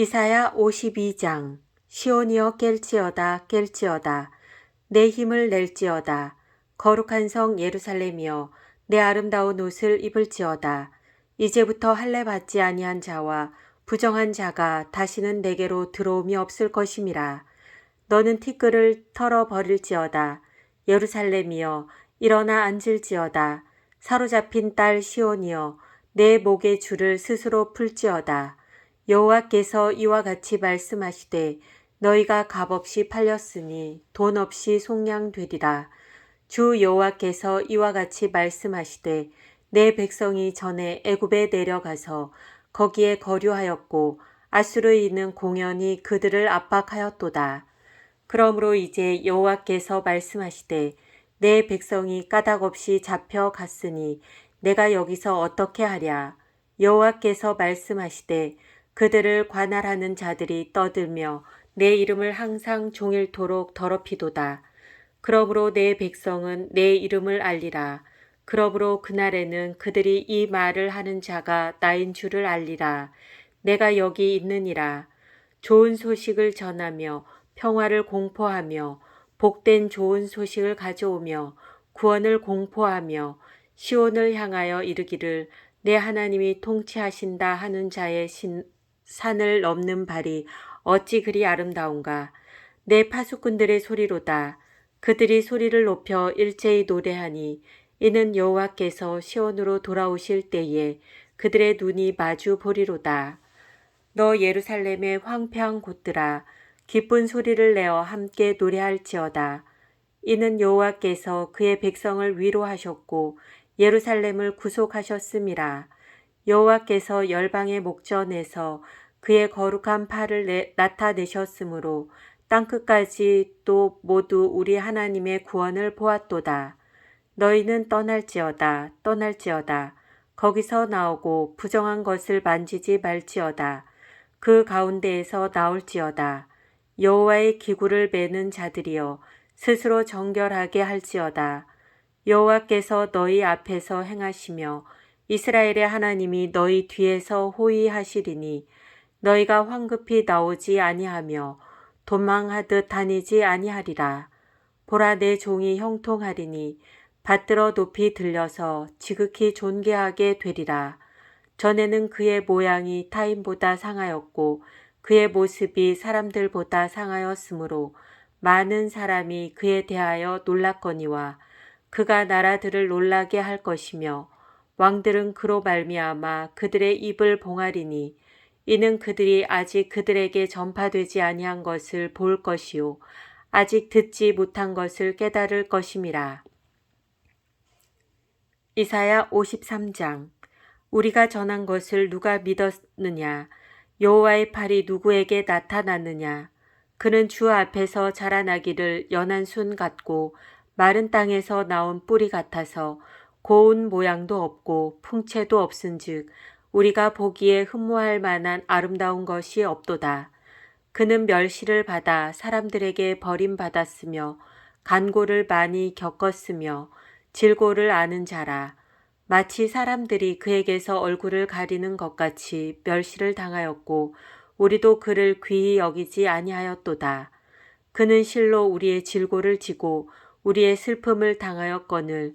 이사야 52장. 시온이여 깰지어다 깰지어다. 내 힘을 낼지어다. 거룩한 성 예루살렘이여 내 아름다운 옷을 입을지어다. 이제부터 할례 받지 아니한 자와 부정한 자가 다시는 내게로 들어옴이 없을 것임이라. 너는 티끌을 털어 버릴지어다. 예루살렘이여 일어나 앉을지어다. 사로잡힌 딸 시온이여 내 목의 줄을 스스로 풀지어다 여호와께서 이와 같이 말씀하시되 너희가 값없이 팔렸으니 돈 없이 속량되리라. 주 여호와께서 이와 같이 말씀하시되 내 백성이 전에 애굽에 내려가서 거기에 거류하였고 아수르에 있는 공연이 그들을 압박하였도다. 그러므로 이제 여호와께서 말씀하시되 내 백성이 까닭없이 잡혀갔으니 내가 여기서 어떻게 하랴 여호와께서 말씀하시되 그들을 관할하는 자들이 떠들며 내 이름을 항상 종일토록 더럽히도다. 그러므로 내 백성은 내 이름을 알리라. 그러므로 그날에는 그들이 이 말을 하는 자가 나인 줄을 알리라. 내가 여기 있느니라. 좋은 소식을 전하며 평화를 공포하며 복된 좋은 소식을 가져오며 구원을 공포하며 시온을 향하여 이르기를 내 하나님이 통치하신다 하는 자의 신, 산을 넘는 발이 어찌 그리 아름다운가. 내 파수꾼들의 소리로다. 그들이 소리를 높여 일제히 노래하니 이는 여호와께서 시온으로 돌아오실 때에 그들의 눈이 마주 보리로다. 너 예루살렘의 황폐한 곳들아 기쁜 소리를 내어 함께 노래할지어다. 이는 여호와께서 그의 백성을 위로하셨고 예루살렘을 구속하셨음이라. 여호와께서 열방의 목전에서 그의 거룩한 팔을 내, 나타내셨으므로 땅끝까지 또 모두 우리 하나님의 구원을 보았도다. 너희는 떠날지어다 떠날지어다. 거기서 나오고 부정한 것을 만지지 말지어다. 그 가운데에서 나올지어다. 여호와의 기구를 매는 자들이여 스스로 정결하게 할지어다. 여호와께서 너희 앞에서 행하시며 이스라엘의 하나님이 너희 뒤에서 호위하시리니 너희가 황급히 나오지 아니하며 도망하듯 다니지 아니하리라. 보라 내 종이 형통하리니 받들어 높이 들려서 지극히 존귀하게 되리라. 전에는 그의 모양이 타인보다 상하였고 그의 모습이 사람들보다 상하였으므로 많은 사람이 그에 대하여 놀랐거니와 그가 나라들을 놀라게 할 것이며 왕들은 그로 말미암아 그들의 입을 봉하리니 이는 그들이 아직 그들에게 전파되지 아니한 것을 볼 것이요 아직 듣지 못한 것을 깨달을 것임이라. 이사야 53장. 우리가 전한 것을 누가 믿었느냐? 여호와의 팔이 누구에게 나타났느냐? 그는 주 앞에서 자라나기를 연한 순 같고 마른 땅에서 나온 뿌리 같아서 고운 모양도 없고 풍채도 없은즉 우리가 보기에 흠모할 만한 아름다운 것이 없도다. 그는 멸시를 받아 사람들에게 버림받았으며 간고를 많이 겪었으며 질고를 아는 자라. 마치 사람들이 그에게서 얼굴을 가리는 것 같이 멸시를 당하였고 우리도 그를 귀히 여기지 아니하였도다. 그는 실로 우리의 질고를 지고 우리의 슬픔을 당하였거늘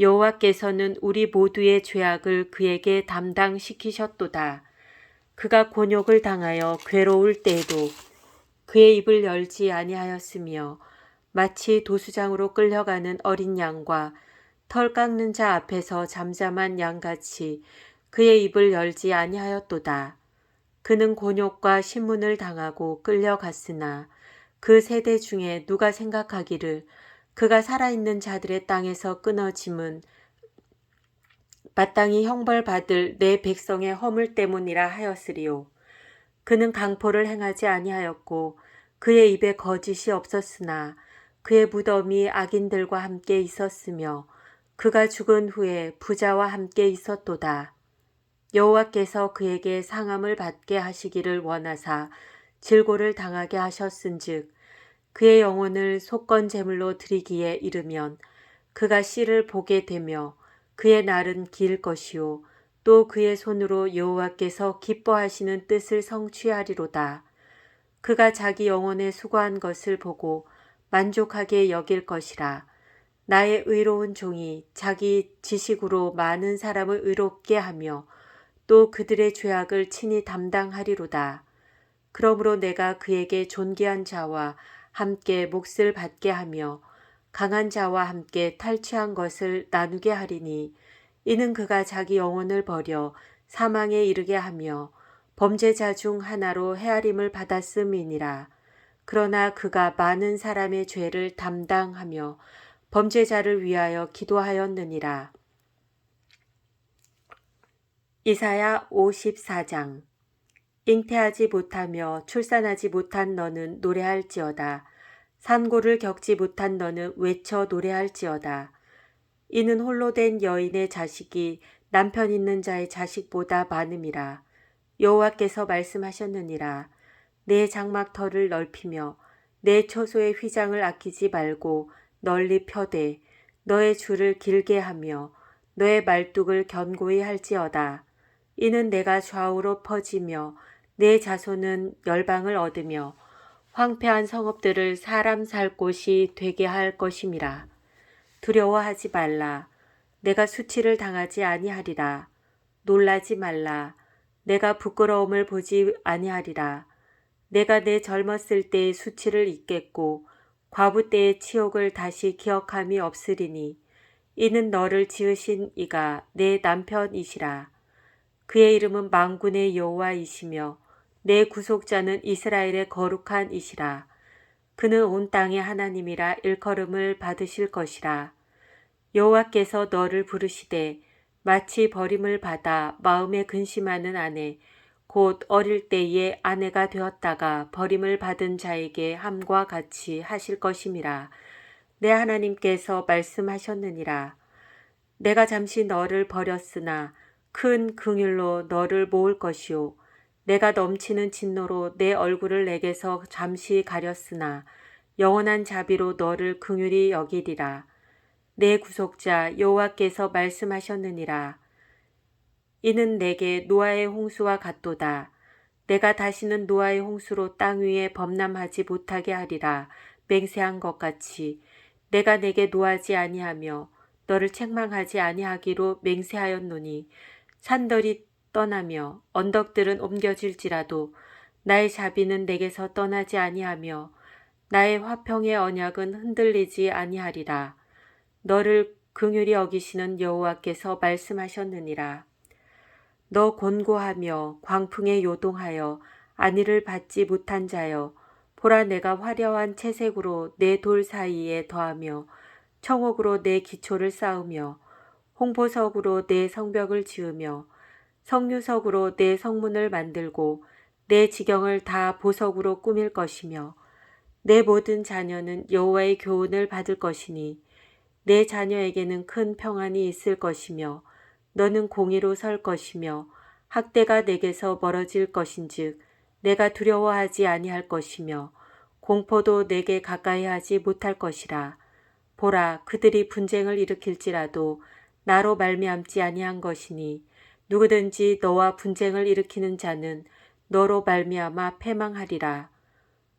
여호와께서는 우리 모두의 죄악을 그에게 담당시키셨도다. 그가 곤욕을 당하여 괴로울 때에도 그의 입을 열지 아니하였으며 마치 도수장으로 끌려가는 어린 양과 털 깎는 자 앞에서 잠잠한 양같이 그의 입을 열지 아니하였도다. 그는 곤욕과 신문을 당하고 끌려갔으나 그 세대 중에 누가 생각하기를 그가 살아있는 자들의 땅에서 끊어짐은 마땅히 형벌받을 내 백성의 허물 때문이라 하였으리요. 그는 강포를 행하지 아니하였고 그의 입에 거짓이 없었으나 그의 무덤이 악인들과 함께 있었으며 그가 죽은 후에 부자와 함께 있었도다. 여호와께서 그에게 상함을 받게 하시기를 원하사 질고를 당하게 하셨은즉 그의 영혼을 속건 제물로 드리기에 이르면 그가 씨를 보게 되며 그의 날은 길 것이요 또 그의 손으로 여호와께서 기뻐하시는 뜻을 성취하리로다. 그가 자기 영혼에 수고한 것을 보고 만족하게 여길 것이라. 나의 의로운 종이 자기 지식으로 많은 사람을 의롭게 하며 또 그들의 죄악을 친히 담당하리로다. 그러므로 내가 그에게 존귀한 자와 함께 몫을 받게 하며 강한 자와 함께 탈취한 것을 나누게 하리니 이는 그가 자기 영혼을 버려 사망에 이르게 하며 범죄자 중 하나로 헤아림을 받았음이니라. 그러나 그가 많은 사람의 죄를 담당하며 범죄자를 위하여 기도하였느니라. 이사야 54장 잉태하지 못하며 출산하지 못한 너는 노래할지어다. 산고를 겪지 못한 너는 외쳐 노래할지어다. 이는 홀로 된 여인의 자식이 남편 있는 자의 자식보다 많음이라. 여호와께서 말씀하셨느니라. 내 장막터를 넓히며 내 처소의 휘장을 아끼지 말고 널리 펴되 너의 줄을 길게 하며 너의 말뚝을 견고히 할지어다. 이는 내가 좌우로 퍼지며 내 자손은 열방을 얻으며 황폐한 성읍들을 사람 살 곳이 되게 할 것임이라. 두려워하지 말라. 내가 수치를 당하지 아니하리라. 놀라지 말라. 내가 부끄러움을 보지 아니하리라. 내가 내 젊었을 때의 수치를 잊겠고 과부 때의 치욕을 다시 기억함이 없으리니 이는 너를 지으신 이가 내 남편이시라. 그의 이름은 망군의 여호와이시며 내 구속자는 이스라엘의 거룩한 이시라. 그는 온 땅의 하나님이라 일컬음을 받으실 것이라. 여호와께서 너를 부르시되 마치 버림을 받아 마음에 근심하는 아내 곧 어릴 때에 아내가 되었다가 버림을 받은 자에게 함과 같이 하실 것임이라. 내 하나님께서 말씀하셨느니라. 내가 잠시 너를 버렸으나 큰 긍휼로 너를 모을 것이요 내가 넘치는 진노로 내 얼굴을 내게서 잠시 가렸으나 영원한 자비로 너를 긍휼히 여기리라. 내 구속자 여호와께서 말씀하셨느니라. 이는 내게 노아의 홍수와 같도다. 내가 다시는 노아의 홍수로 땅 위에 범람하지 못하게 하리라. 맹세한 것 같이 내가 내게 노하지 아니하며 너를 책망하지 아니하기로 맹세하였노니 산들이 떠나며 언덕들은 옮겨질지라도 나의 자비는 내게서 떠나지 아니하며 나의 화평의 언약은 흔들리지 아니하리라. 너를 긍휼히 여기시는 여호와께서 말씀하셨느니라. 너 곤고하며 광풍에 요동하여 안위를 받지 못한 자여 보라 내가 화려한 채색으로 내 돌 사이에 더하며 청옥으로 내 기초를 쌓으며 홍보석으로 내 성벽을 지으며 성류석으로 내 성문을 만들고 내 지경을 다 보석으로 꾸밀 것이며 내 모든 자녀는 여호와의 교훈을 받을 것이니 내 자녀에게는 큰 평안이 있을 것이며 너는 공의로 설 것이며 학대가 내게서 멀어질 것인즉 내가 두려워하지 아니할 것이며 공포도 내게 가까이 하지 못할 것이라. 보라 그들이 분쟁을 일으킬지라도 나로 말미암지 아니한 것이니 누구든지 너와 분쟁을 일으키는 자는 너로 말미암아 패망하리라.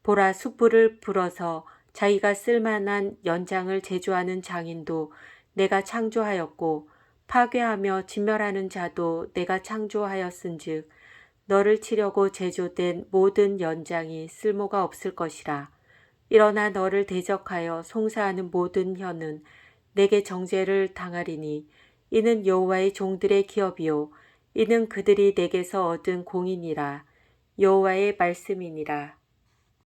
보라 숯불을 불어서 자기가 쓸만한 연장을 제조하는 장인도 내가 창조하였고 파괴하며 진멸하는 자도 내가 창조하였은즉 너를 치려고 제조된 모든 연장이 쓸모가 없을 것이라. 일어나 너를 대적하여 송사하는 모든 혀는 내게 정죄를 당하리니 이는 여호와의 종들의 기업이요. 이는 그들이 내게서 얻은 공인이라. 여호와의 말씀이니라